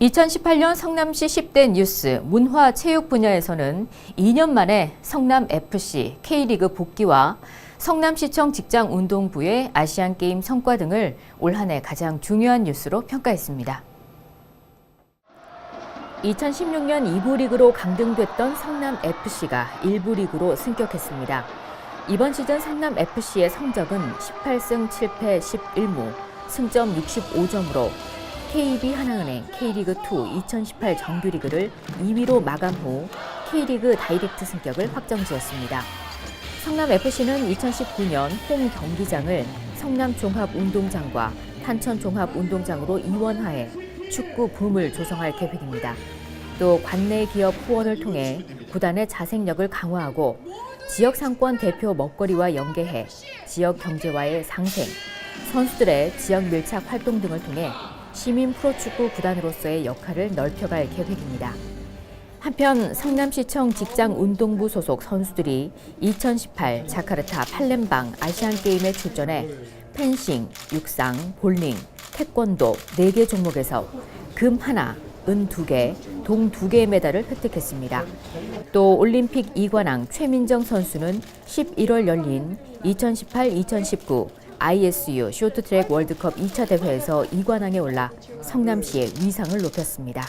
2018년 성남시 10대 뉴스 문화 체육 분야에서는 2년 만에 성남 FC K리그 복귀와 성남시청 직장운동부의 아시안 게임 성과 등을 올 한 해 가장 중요한 뉴스로 평가했습니다. 2016년 2부 리그로 강등됐던 성남 FC가 1부 리그로 승격했습니다. 이번 시즌 성남 FC의 성적은 18승 7패 11무, 승점 65점으로 KB 하나은행 K리그2 2018 정규리그를 2위로 마감 후 K리그 다이렉트 승격을 확정지었습니다. 성남FC는 2019년 홈 경기장을 성남종합운동장과 탄천종합운동장으로 이원하에 축구 붐을 조성할 계획입니다. 또 관내 기업 후원을 통해 구단의 자생력을 강화하고 지역 상권 대표 먹거리와 연계해 지역 경제와의 상생, 선수들의 지역 밀착 활동 등을 통해 시민 프로축구 구단으로서의 역할을 넓혀갈 계획입니다. 한편 성남시청 직장운동부 소속 선수들이 2018 자카르타 팔렘방 아시안게임에 출전해 펜싱, 육상, 볼링, 태권도 4개 종목에서 금 하나, 은 2개, 동 2개의 메달을 획득했습니다. 또 올림픽 이관왕 최민정 선수는 11월 열린 2018-2019 ISU 쇼트트랙 월드컵 2차 대회에서 이관왕에 올라 성남시의 위상을 높였습니다.